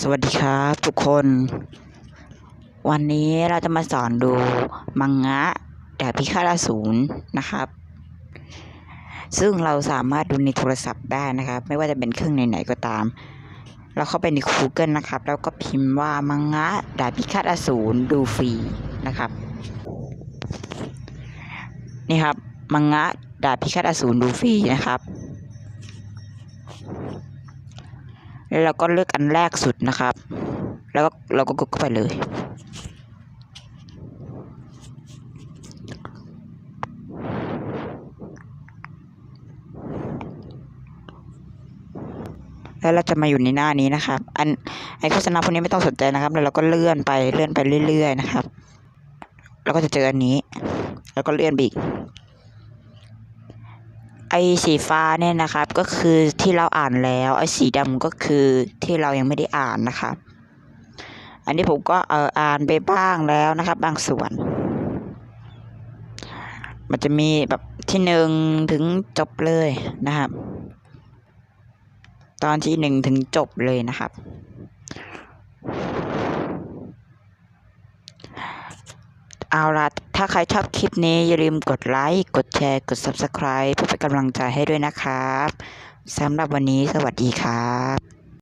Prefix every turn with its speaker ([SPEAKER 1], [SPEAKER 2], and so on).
[SPEAKER 1] สวัสดีครับทุกคน วันนี้เราจะมาสอนดูมังงะดาบพิฆาตอสูรนะครับ ซึ่งเราสามารถดูในโทรศัพท์ได้นะครับ ไม่ว่าจะเป็นเครื่องไหนๆก็ตาม เราเข้าไปใน Google นะครับ แล้วก็พิมพ์ว่ามังงะดาบพิฆาตอสูรดูฟรีนะครับ นี่ครับ มังงะดาบพิฆาตอสูรดูฟรีนะครับ แล้วเราก็เลือกอันแรกสุดนะครับ แล้วก็เราก็กดเข้าไปเลย แล้วเราจะมาอยู่ในหน้านี้นะครับ อันไอโฆษณาพวกนี้ไม่ต้องสนใจนะครับ แล้วเราก็เลื่อนไปเลื่อนไปเรื่อย ๆ นะครับแล้วก็จะเจออันนี้ แล้วก็เลื่อนไปอีก ไอ้สีฟ้าเนี่ยนะครับก็คือที่เราอ่านแล้วไอ้สีดำก็คือที่เรายังไม่ได้อ่านนะครับอันนี้ผมก็เอออ่านไปบ้างแล้วนะครับ บางส่วน มันจะมีแบบที่หนึ่งถึงจบเลยนะครับ ตอนที่หนึ่งถึงจบเลยนะครับเอาละ ถ้าใครชอบคลิปนี้อย่าลืมกดไลค์ กดแชร์ กด Subscribe เพื่อเป็นกำลังใจให้ด้วยนะครับสำหรับวันนี้สวัสดีครับ